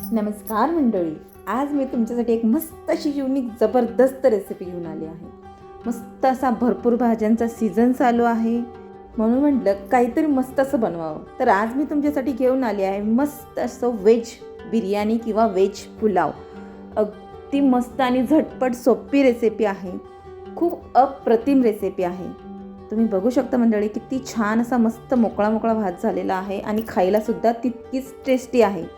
नमस्कार मंडळी आज मी तुमच्यासाठी एक मस्त अशी युनिक जबरदस्त रेसिपी घेऊन आली आहे. मस्त असा भरपूर भाज्यांचा सीझन चालू आहे. म्हणून म्हटलं काहीतरी मस्त असं बनवावं. तर आज मी तुमच्यासाठी घेऊन आली आहे मस्त असं व्हेज बिर्याणी किंवा व्हेज पुलाव. अगदी मस्त आणि झटपट सोपी रेसिपी आहे. खूप अप्रतिम रेसिपी आहे. तुम्ही बघू शकता मंडळी किती छान असा मस्त मोकळा मोकळा भात झालेला आहे आणि खायलासुद्धा तितकीच टेस्टी आहे.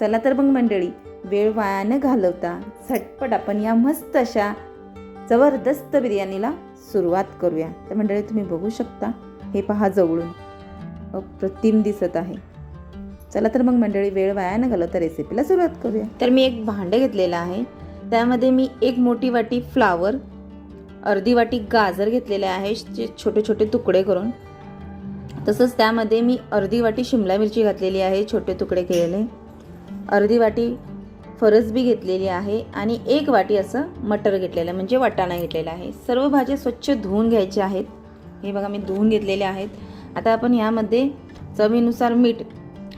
चला तर मग मंडळी वेळ वाया न घालवता झटपट आपण या मस्त अशा जबरदस्त बिर्याणीला सुरुवात करूया. तर मंडळी तुम्ही बघू शकता हे पहा जवळून. अप्रतिम दिसत आहे. चला तर मग मंडळी वेळ वाया न घालवता रेसिपीला सुरुवात करूया. तर मी एक भांडं घेतलेलं आहे. त्यामध्ये मी एक मोठी वाटी फ्लावर अर्धी वाटी गाजर घेतलेले आहे जे छोटे छोटे तुकडे करून. तसंच त्यामध्ये मी अर्धी वाटी शिमला मिरची घातलेली आहे छोटे तुकडे केलेले. अर्धी वाटी फरसबी घेतलेली आहे आणि एक वाटी असं मटर घेतलेलं आहे म्हणजे वाटाणा घेतलेला आहे. सर्व भाज्या स्वच्छ धुवून घ्यायच्या आहेत. हे बघा मी धुवून घेतलेले आहेत. आता आपण यामध्ये चवीनुसार मीठ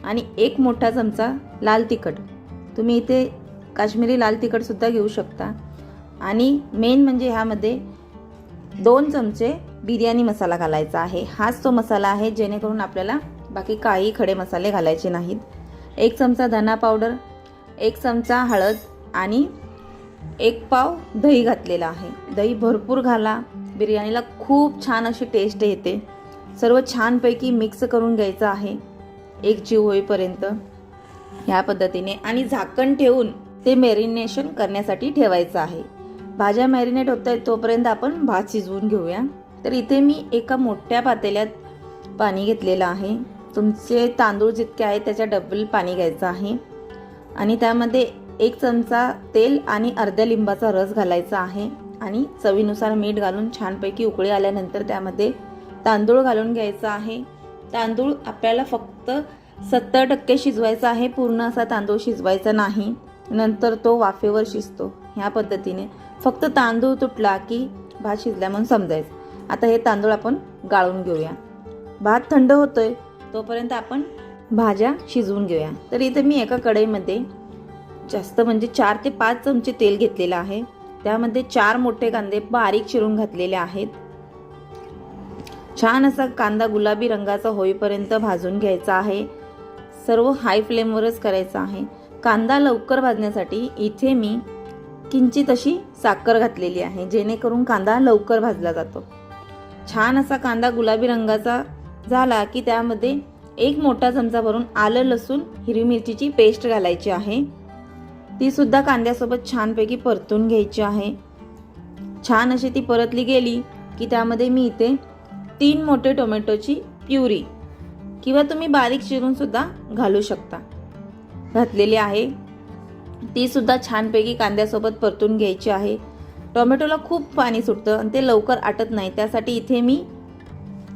आणि एक मोठा चमचा लाल तिखट. तुम्ही इथे काश्मीरी लाल तिखटसुद्धा घेऊ शकता. आणि मेन म्हणजे ह्यामध्ये दोन चमचे बिर्याणी मसाला घालायचा आहे. हाच तो मसाला आहे जेणेकरून आपल्याला बाकी काही खडे मसाले घालायचे नाहीत. एक चमचा धना पावडर एक चमचा हळद आणि एक पाव दही घातलेला आहे. दही भरपूर घाला. बिर्याणीला खूप छान अशी टेस्ट येते. सर्व छानपैकी मिक्स करून घ्यायचं आहे. एक जीव होईपर्यंत. ह्या पद्धतीने आणि झाकण ठेवून ते मॅरिनेशन करण्यासाठी ठेवायचं आहे. भाज्या मॅरिनेट होत आहेत तोपर्यंत आपण भात शिजवून घेऊया. तर इथे मी एका मोठ्या पातेल्यात पाणी घेतलेलं आहे. तुमचे तांदूळ जितके आहे त्याच्या डबल पाणी घ्यायचं आहे. आणि त्यामध्ये एक चमचा तेल आणि अर्ध्या लिंबाचा रस घालायचा आहे. आणि चवीनुसार मीठ घालून छानपैकी उकळी आल्यानंतर त्यामध्ये तांदूळ घालून घ्यायचा आहे. तांदूळ आपल्याला फक्त सत्तर टक्के शिजवायचा आहे. पूर्ण असा तांदूळ शिजवायचा नाही. नंतर तो वाफेवर शिजतो. ह्या पद्धतीने फक्त तांदूळ तुटला की भात शिजल्या म्हणून समजायचं. आता हे तांदूळ आपण गाळून घेऊया. भात थंड होतोय. तोपर्यंत आपण भाज्या शिजवून घेऊया. तर इथे मी एका कढईमध्ये जास्त म्हणजे चार ते पाच चमचे तेल घेतलेलं आहे. त्यामध्ये चार मोठे कांदे बारीक चिरून घातलेले आहेत. छान असा कांदा गुलाबी रंगाचा होईपर्यंत भाजून घ्यायचा आहे. सर्व हाय फ्लेमवरच करायचं आहे. कांदा लवकर भाजण्यासाठी इथे मी किंचित अशी साखर घातलेली आहे जेणेकरून कांदा लवकर भाजला जातो. छान असा कांदा गुलाबी रंगाचा झाला की त्यामध्ये एक मोठा चमचा भरून आलं लसूण हिरवी मिरचीची पेस्ट घालायची आहे. ती सुद्धा कांद्यासोबत छानपैकी परतून घ्यायची आहे. छान अशी ती परतली गेली की त्यामध्ये मी इथे तीन मोठे टोमॅटोची प्युरी किंवा तुम्ही बारीक चिरून सुद्धा घालू शकता. घातलेली आहे. ती सुद्धा छानपैकी कांद्यासोबत परतून घ्यायची आहे. टोमॅटोला खूप पाणी सुटतं आणि ते लवकर आटत नाही. त्यासाठी इथे मी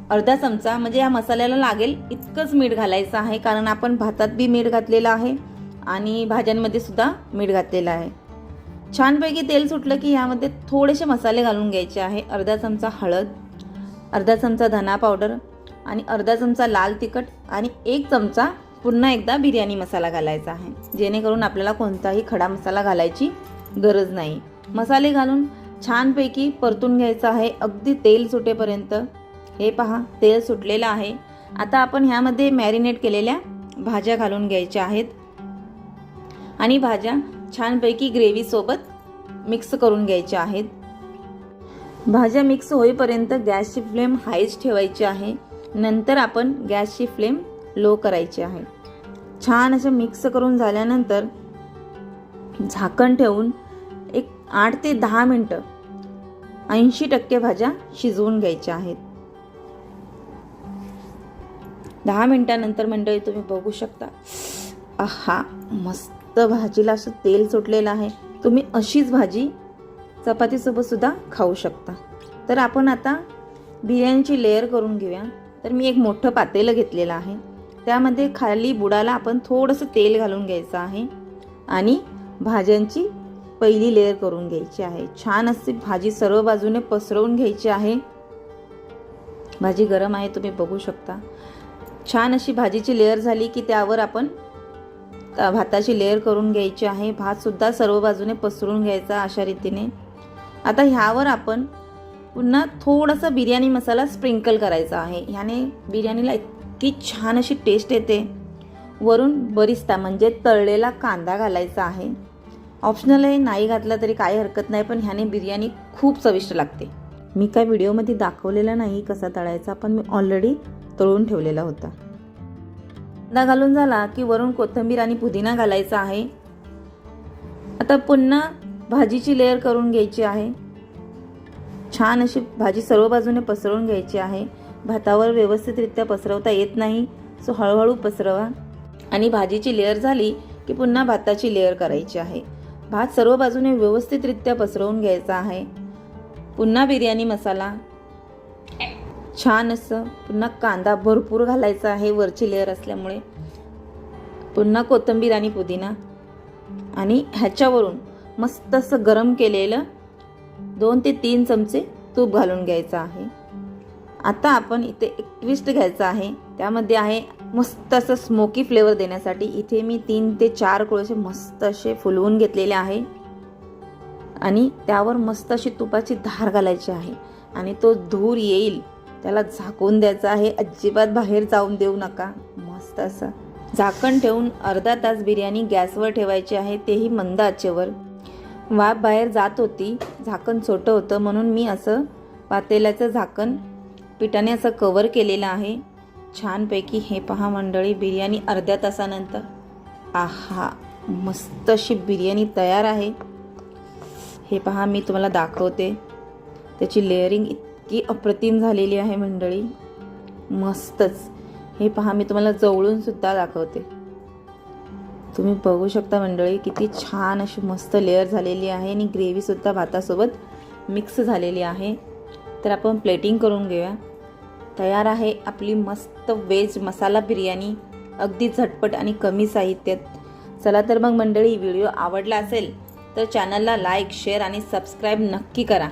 अर्धा चमचा म्हणजे या मसाल्याला लागेल इतकंच मीठ घालायचं आहे कारण आपण भातात बी मीठ घातलेलं आहे आणि भाज्यांमध्ये सुद्धा मीठ घातलेलं आहे. छानपैकी तेल सुटलं की यामध्ये थोडेसे मसाले घालून घ्यायचे आहे. अर्धा चमचा हळद अर्धा चमचा धना पावडर आणि अर्धा चमचा लाल तिखट आणि एक चमचा पुन्हा एकदा बिर्याणी मसाला घालायचा आहे. जेणेकरून आपल्याला कोणताही खडा मसाला घालायची गरज नाही. मसाले घालून छानपैकी परतून घ्यायचं आहे. अगदी तेल सुटेपर्यंत हे पहा तेल सुटलेलं आहे. आता आपण ह्यामध्ये मॅरिनेट केलेल्या भाज्या घालून घ्यायच्या आहेत. आणि भाज्या छानपैकी ग्रेव्हीसोबत मिक्स करून घ्यायच्या आहेत. भाज्या मिक्स होईपर्यंत गॅसची फ्लेम हायच ठेवायची आहे. नंतर आपण गॅसची फ्लेम लो करायची आहे. छान असं मिक्स करून झाल्यानंतर झाकण ठेवून एक आठ ते दहा मिनटं ऐंशी टक्के भाज्या शिजवून घ्यायच्या आहेत. दहा मिनटानंतर मंडळी तुम्ही बघू शकता. आहा मस्त भाजीला असं तेल सुटलेलं आहे. तुम्ही अशीच भाजी चपातीसोबत सुद्धा खाऊ शकता. तर आपण आता बिर्याणीची लेअर करून घेऊया. तर मी एक मोठं पातेलं घेतलेलं आहे. त्यामध्ये खाली बुडाला आपण थोडंसं तेल घालून घ्यायचं आहे. आणि भाज्यांची पहिली लेअर करून घ्यायची आहे. छान अशी भाजी सर्व बाजूने पसरवून घ्यायची आहे. भाजी गरम आहे तुम्ही बघू शकता. छान अशी भाजीची लेअर झाली की त्यावर आपण भाताची लेअर करून घ्यायची आहे. भातसुद्धा सर्व बाजूने पसरून घ्यायचा अशा रीतीने. आता ह्यावर आपण पुन्हा थोडासा बिर्याणी मसाला स्प्रिंकल करायचा आहे. ह्याने बिर्याणीला इतकी छान अशी टेस्ट येते. वरून बरिस्ता म्हणजे तळलेला कांदा घालायचा आहे. ऑप्शनल आहे नाही घातला तरी काही हरकत नाही पण ह्याने बिर्याणी खूप चविष्ट लागते. मी काय व्हिडिओमध्ये दाखवलेला नाही कसा तळायचा पण मी ऑलरेडी तळून ठेवलेला होता. कांदा घालून झाला की वरून कोथिंबीर आणि पुदिना घालायचा आहे. आता पुन्हा भाजीची लेअर करून घ्यायची आहे. छान अशी भाजी सर्व बाजूने पसरवून घ्यायची आहे. भातावर व्यवस्थितरित्या पसरवता येत नाही सो हळूहळू पसरवा. आणि भाजीची लेअर झाली की पुन्हा भाताची लेअर करायची आहे. भात सर्व बाजूने व्यवस्थितरित्या पसरवून घ्यायचा आहे. पुन्हा बिर्याणी मसाला. छान असं पुन्हा कांदा भरपूर घालायचा आहे वरची लेअर असल्यामुळे. पुन्हा कोथिंबीर आणि पुदिना. आणि ह्याच्यावरून मस्त असं गरम केलेलं दोन ते तीन चमचे तूप घालून घ्यायचं आहे. आता आपण इथे एक ट्विस्ट घ्यायचा आहे. त्यामध्ये आहे मस्त असं स्मोकी फ्लेवर देण्यासाठी. इथे मी तीन ते चार कोळसे मस्त असे फुलवून घेतलेले आहे. आणि त्यावर मस्त अशी तुपाची धार घालायची आहे. आणि तो धूर येईल. त्याला झाकून द्यायचं आहे. अजिबात बाहेर जाऊन देऊ नका. मस्त असं. झाकण ठेवून अर्धा तास बिर्याणी गॅसवर ठेवायची आहे. तेही मंद आचेवर. वाफ बाहेर जात होती. झाकण छोटं होतं म्हणून मी असं पातेल्याचं झाकण पिठाने असं कवर केलेलं आहे. छानपैकी हे पहा मंडळी बिर्याणी अर्ध्या तासानंतर. आहा! मस्त अशी बिर्याणी तयार आहे. हे पहा मी तुम्हाला दाखवते. त्याची लेअरिंग इतकी अप्रतिम झालेली आहे मंडळी. मस्तच. हे पहा मी तुम्हाला जवळून सुद्धा दाखवते. तुम्ही बघू शकता मंडळी किती छान अशी मस्त लेअर झालेली आहे आणि ग्रेव्हीसुद्धा भातासोबत मिक्स झालेली आहे. तर आपण प्लेटिंग करून घेऊया. तयार आहे आपली मस्त वेज मसाला बिर्याणी. अगदी झटपट आणि कमी साहित्यात. चला तर मग मंडळी व्हिडिओ आवडला असेल तर चॅनलला लाईक शेअर आणि सबस्क्राईब नक्की करा.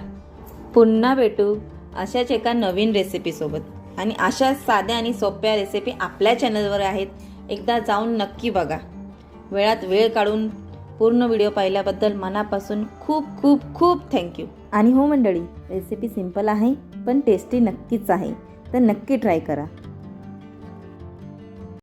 पुन्हा भेटू. अशाच एका नवीन रेसिपीसोबत आणि अशा साध्या आणि सोप्या रेसिपी आपल्या चॅनलवर आहेत. एकदा जाऊन नक्की बघा. वेळात वेळ काढून पूर्ण व्हिडिओ पाहिल्याबद्दल मनापासून खूप खूप खूप थँक्यू आणि हो मंडळी रेसिपी सिंपल आहे पण टेस्टी नक्कीच आहे. तर नक्की ट्राय करा.